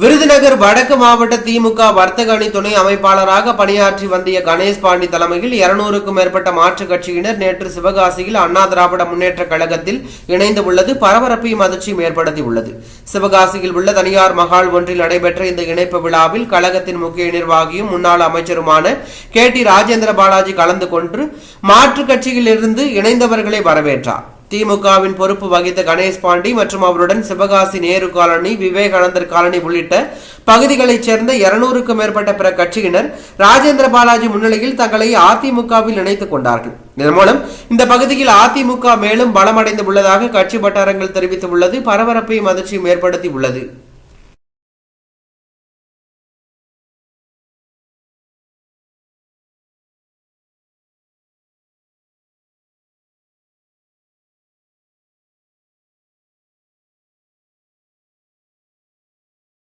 விருதுநகர் வடக்கு மாவட்ட திமுக வர்த்தக அணி துணை அமைப்பாளராக பணியாற்றி வந்திய கணேஷ் பாண்டி தலைமையில் இருநூறுக்கும் மேற்பட்ட மாற்றுக் கட்சியினர் நேற்று சிவகாசியில் அண்ணா திராவிட முன்னேற்ற கழகத்தில் இணைந்து உள்ளது. பரபரப்பையும் அதிர்ச்சியும் ஏற்படுத்தி உள்ளது சிவகாசியில் உள்ள தனியார் மகால் ஒன்றில் நடைபெற்ற இந்த இணைப்பு விழாவில் கழகத்தின் முக்கிய நிர்வாகியும் முன்னாள் அமைச்சருமான கே டி ராஜேந்திர பாலாஜி கலந்து கொண்டு மாற்றுக் கட்சியில் இருந்து இணைந்தவர்களை வரவேற்றார். திமுகவின் பொறுப்பு வகித்த கணேஷ் பாண்டி மற்றும் அவருடன் சிவகாசி நேரு காலனி விவேகானந்தர் காலனி உள்ளிட்ட பகுதிகளைச் சேர்ந்த இருநூறுக்கும் மேற்பட்ட பிற கட்சியினர் ராஜேந்திர பாலாஜி முன்னிலையில் தங்களை அதிமுகவில் இணைத்துக் கொண்டார்கள். இதன் மூலம் இந்த பகுதியில் அதிமுக மேலும் பலமடைந்து உள்ளதாக கட்சி வட்டாரங்கள் தெரிவித்துள்ளது. பரபரப்பையும் அதிர்ச்சியும் ஏற்படுத்தி உள்ளது